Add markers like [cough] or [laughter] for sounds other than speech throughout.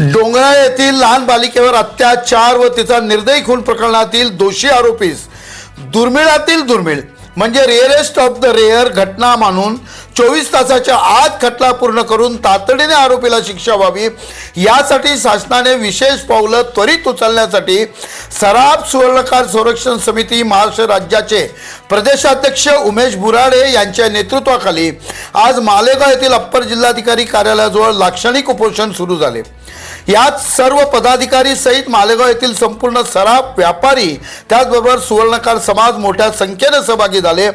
डोंगरा येथील लहान बालिकेवर अत्याचार व तिचा निर्दयी खून प्रकरणातील दोषी आरोपीस दुर्मिळातील दुर्मिळ म्हणजे रेअरेस्ट ऑफ द रेअर घटना मानून चोवीस तासाच्या आत खटला पूर्ण करून तातडीने आरोपीला शिक्षा व्हावी यासाठी शासनाने विशेष पावलं त्वरित उचलण्यासाठी सराफ सुवर्णकार संरक्षण समिती महाराष्ट्र राज्याचे प्रदेशाध्यक्ष उमेश बुराडे यांच्या नेतृत्वाखाली आज मालेगाव येथील अप्पर जिल्हाधिकारी कार्यालयाजवळ लाक्षणिक उपोषण सुरू झाले. यात सर्व पदाधिकारी सहित मालेगाव येथील संपूर्ण सराफ व्यापारी त्याचबरोबर सुवर्णकार समाज मोठ्या संख्येने सहभागी झाले.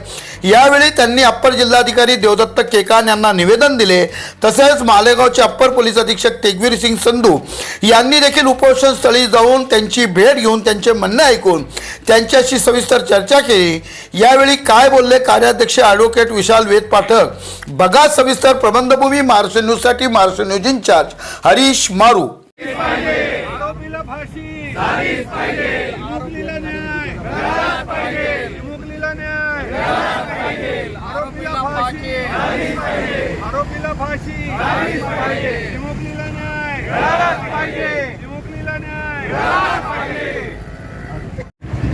यावेळी त्यांनी अप्पर जिल्हाधिकारी देवदत्त केकान यांना निवेदन दिले. तसेच मालेगावचे अप्पर पोलीस अधीक्षक तेगवीर सिंग संधू यांनी देखील उपोषण स्थळी जाऊन त्यांची भेट घेऊन त्यांचे म्हणणे ऐकून त्यांच्याशी सविस्तर चर्चा केली. यावेळी काय बोलले कार्याध्यक्ष ॲडव्होकेट विशाल वेद पाठक? बघा सविस्तर प्रबंधभूमी महाराष्ट्र न्यूजसाठी महाराष्ट्र न्यूज इंचार्ज हरीश मारू आरोपीला फाशी झालीच पाहिजे चिमुकलीला न्याय मिळालाच पाहिजे चिमुकलीला न्याय मिळालाच पाहिजे आरोपीला फाशी झालीच पाहिजे आरोपीला फाशी. पाहिजे चिमुकलीला न्याय. पाहिजे चिमुकलीला न्याय मिळालाच पाहिजे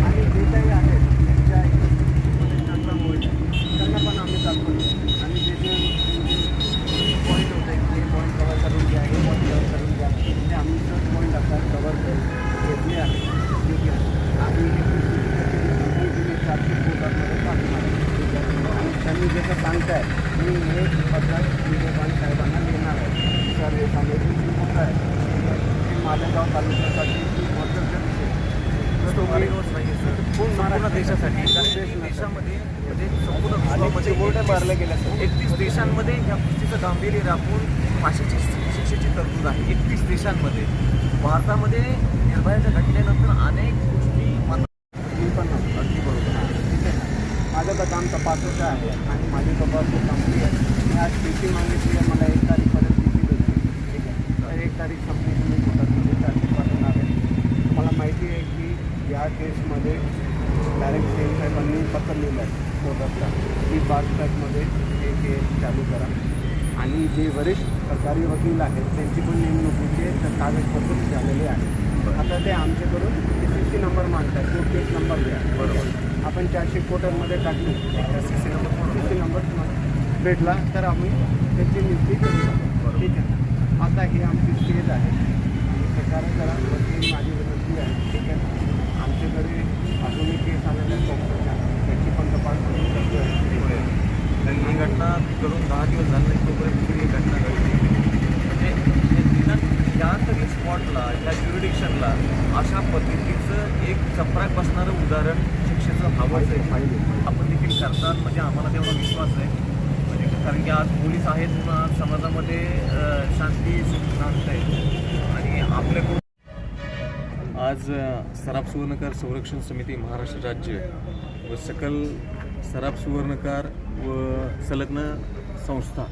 आणि जे काही आहेत त्यांच्या नंतरमुळे त्यांना पण आम्ही दाखवतो आणि जे जे पॉईंट होते ते पॉईंट कवर करून घ्या हे पॉईंट कवर करून घ्या ते आम्ही सर्व पॉईंट आता कवर करून घेतले आहे ठीक आहे आणि हे तुम्ही चारशे कोटामध्ये पाठवणार ठीक आहे आणि त्यांनी जसं सांगताय. मी हे पद्धत विजयभाई साहेबांना देणार आहे. सर हे सांगायची मोठं आहे. मालेगाव तालुक्यासाठी महत्त्वाचा विषय आहे. तो पूर्ण संपूर्ण देशासाठी नसतं. देशामध्ये. म्हणजे संपूर्ण मारल्या गेल्या. एकतीस देशांमध्ये ह्या गोष्टीचं गांभीर्य राखून फाशीची शिक्षेची तरतूद आहे. एकतीस देशांमध्ये. भारतामध्ये निर्भयाच्या घटनेनंतर अनेक गोष्टी मात्र मी पण नव्हतो. अगदी बरोबर आहे. ठीक आहे ना? माझं काम तपासाचं आहे आणि माझी तपासणी संपली आहे. मी आज टी सी मागितली आहे मला एक तारीखपर्यंत टी सी भेटली. ठीक आहे. तर एक तारीख संपली तुम्ही कोर्टामध्ये तारीख पाठवणार आहे. मला माहिती आहे की या केसमध्ये डायरेक्ट सेम साहेबांनी पत्र लिहिलं आहे कोर्टातला. की फास्ट ट्रॅकमध्ये हे केस चालू करा. आणि जे वरिष्ठ सरकारी वकील आहेत त्यांची पण नेमणुकीचे तर कागदपत्र झालेले आहेत. आता ते आमच्याकडून सी सी नंबर मागतात. तो केस नंबर द्या. बरोबर. आपण चारशे कोटांमध्ये टाकली. C C number C C number भेटला तर आम्ही त्याची नियुक्ती करू शकतो. ठीक आहे. आता ही आमची स्टेज आहे. सरकार करा माझी विनंती आहे. ठीक आहे. आमच्याकडे अजूनही केस आलेल्या पॉक्सोच्या त्याची पण तपासणी करतो आहे. ही घटना करून दहा दिवस झाले तोपर्यंत ही घटना घडली. म्हणजे हे तरी स्पॉटला ह्या ज्युरिडिक्शनला अशा पद्धतीचं एक चपराक बसणारं उदाहरण शिक्षेचं हवंच आहे. आपण देखील करतात. म्हणजे आम्हाला तेवढा विश्वास आहे. म्हणजे कारण की आज पोलीस आहेत म्हणून आज समाजामध्ये शांती शांत आहे. आणि आपल्याकडून आज सराफ सुवर्णकार संरक्षण समिती महाराष्ट्र राज्य व सकल सराफ सुवर्णकार व संलग्न संस्था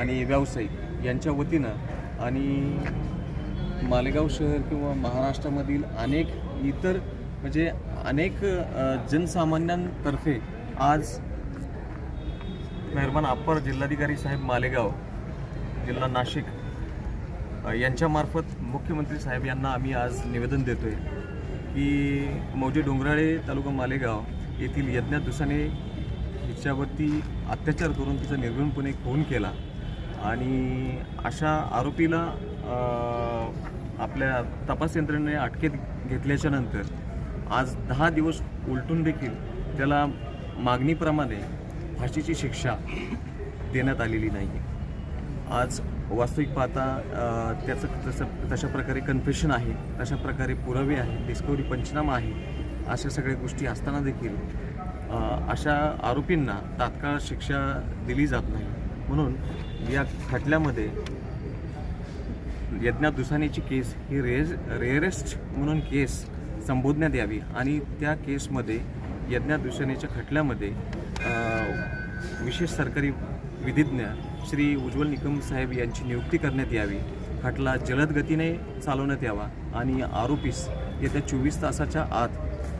आणि व्यावसायिक यांच्या वतीनं आणि मालेगाव शहर किंवा महाराष्ट्रामधील अनेक इतर म्हणजे अनेक जनसामान्यांतर्फे आज मेहरबान अप्पर जिल्हाधिकारी साहेब मालेगाव जिल्हा नाशिक यांच्यामार्फत मुख्यमंत्री साहेब यांना आम्ही आज निवेदन देतो आहे की मौजे डोंगराळे तालुका मालेगाव येथील यज्ञा दुसाने हिच्यावरती अत्याचार करून तिचा निर्गुणपणे खून केला आणि अशा आरोपीला आपल्या तपास यंत्रणेने अटकेत घेतल्याच्यानंतर आज दहा दिवस उलटून देखील त्याला मागणीप्रमाणे फाशीची शिक्षा देण्यात आलेली नाही. आहे आज वास्तविक पाहता त्याचं तसं तशा प्रकारे कन्फेशन आहे तशा प्रकारे पुरावे आहे डिस्कवरी पंचनामा आहे अशा सगळ्या गोष्टी असताना देखील अशा आरोपींना तात्काळ शिक्षा दिली जात नाही. म्हणून या खटल्यामध्ये यज्ञात दुसानेची केस ही रेज रेअरेस्ट म्हणून केस संबोधण्यात यावी. आणि त्या केसमध्ये यज्ञादुषेनेच्या खटल्यामध्ये विशेष सरकारी विधिज्ञ श्री उज्ज्वल निकम साहेब यांची नियुक्ती करण्यात यावी. खटला जलद गतीने चालवण्यात यावा आणि आरोपीस येत्या चोवीस तासाच्या आत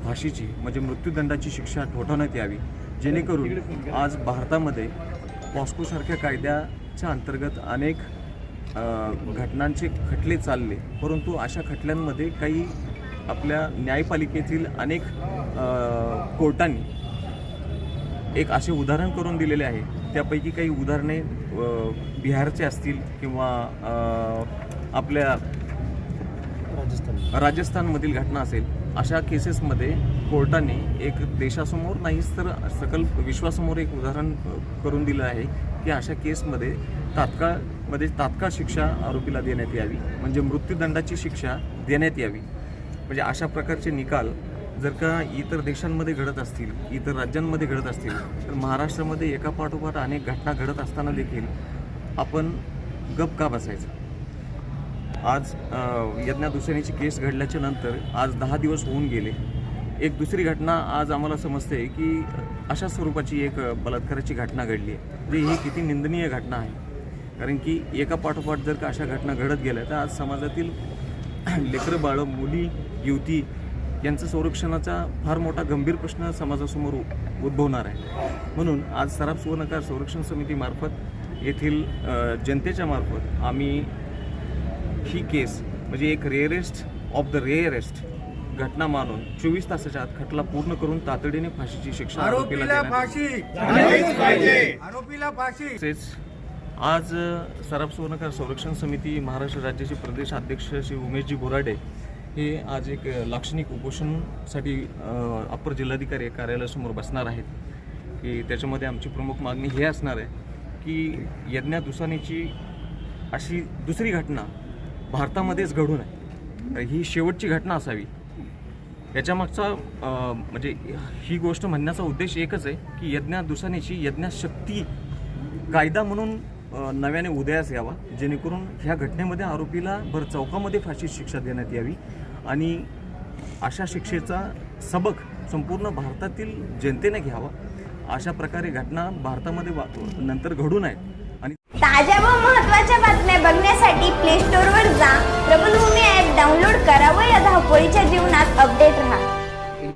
फाशीची म्हणजे मृत्यूदंडाची शिक्षा ठोठवण्यात यावी. जेणेकरून आज भारतामध्ये पॉस्कोसारख्या कायद्याच्या अंतर्गत अनेक घटनांचे खटले चालले. परंतु अशा खटल्यांमध्ये काही आपल्या न्यायपालिकेतील अनेक कोर्टांनी एक असे उदाहरण करून दिलेले आहे. त्यापैकी काही उदाहरणे बिहारचे असतील किंवा आपल्या राजस्थानमधील घटना असेल अशा केसेसमध्ये कोर्टाने एक देशासमोर नाहीच तर सकल विश्वासमोर एक उदाहरण करून दिलं आहे की अशा केसमध्ये तात्काळमध्ये तात्काळ शिक्षा आरोपीला देण्यात यावी. म्हणजे मृत्यूदंडाची शिक्षा देण्यात यावी. म्हणजे अशा प्रकारचे निकाल जर का इतर देशांमध्ये घडत असतील इतर राज्यांमध्ये घडत असतील तर महाराष्ट्रामध्ये एका पाठोपाठ अनेक घटना घडत असताना देखील आपण गप का बसायचं? आज यज्ञा दुसऱ्याची केस घडल्याच्या नंतर आज दहा दिवस होऊन गेले. एक दुसरी घटना आज आम्हाला समजते की अशा स्वरूपाची एक बलात्काराची घटना घडली आहे. म्हणजे ही किती निंदनीय घटना आहे. कारण की एका पाठोपाठ जर का अशा घटना घडत गेल्या तर आज समाजातील [clears throat] लेकरं बाळं मुली युवती यांचं संरक्षणाचा फार मोठा गंभीर प्रश्न समाजासमोर उद्भवणार आहे. म्हणून आज सराफ सुवर्णकार संरक्षण समितीमार्फत येथील जनतेच्या मार्फत आम्ही ही केस म्हणजे एक रेअरेस्ट ऑफ द रेअरेस्ट घटना मानून चोवीस तासाच्या आत खटला पूर्ण करून तातडीने फाशीची शिक्षा आरोपीला फाशी. आरोपीला फाशी. आज सराफ सुवर्णकार संरक्षण समिती महाराष्ट्र राज्याचे प्रदेश अध्यक्ष श्री उमेशजी बोराडे हे आज एक लाक्षणिक उपोषणसाठी अप्पर जिल्हाधिकारी कार्यालयासमोर बसणार आहेत. की त्याच्यामध्ये आमची प्रमुख मागणी हे असणार आहे की यज्ञा दुसानीची अशी दुसरी घटना भारतामध्येच घडून आहे. ही शेवटची घटना असावी. याच्यामागचा म्हणजे ही गोष्ट म्हणण्याचा उद्देश एकच आहे की यज्ञा दुसानीची यज्ञशक्ती कायदा म्हणून नव्याने उदयास यावा. जेणेकरून ह्या घटनेमध्ये आरोपीला भर चौकामध्ये फाशी शिक्षा देण्यात यावी आणि अशा शिक्षेचा सबक संपूर्ण भारतातील जनतेने घ्यावा. अशा प्रकारे घटना भारतामध्ये नंतर घडून आहेत आणि ताज्या व महत्त्वाच्या बातम्या बघण्यासाठी प्ले स्टोअरवर जा. प्रबलभूमी ॲप डाउनलोड करा व या धावपळीच्या जीवनात अपडेट राहा.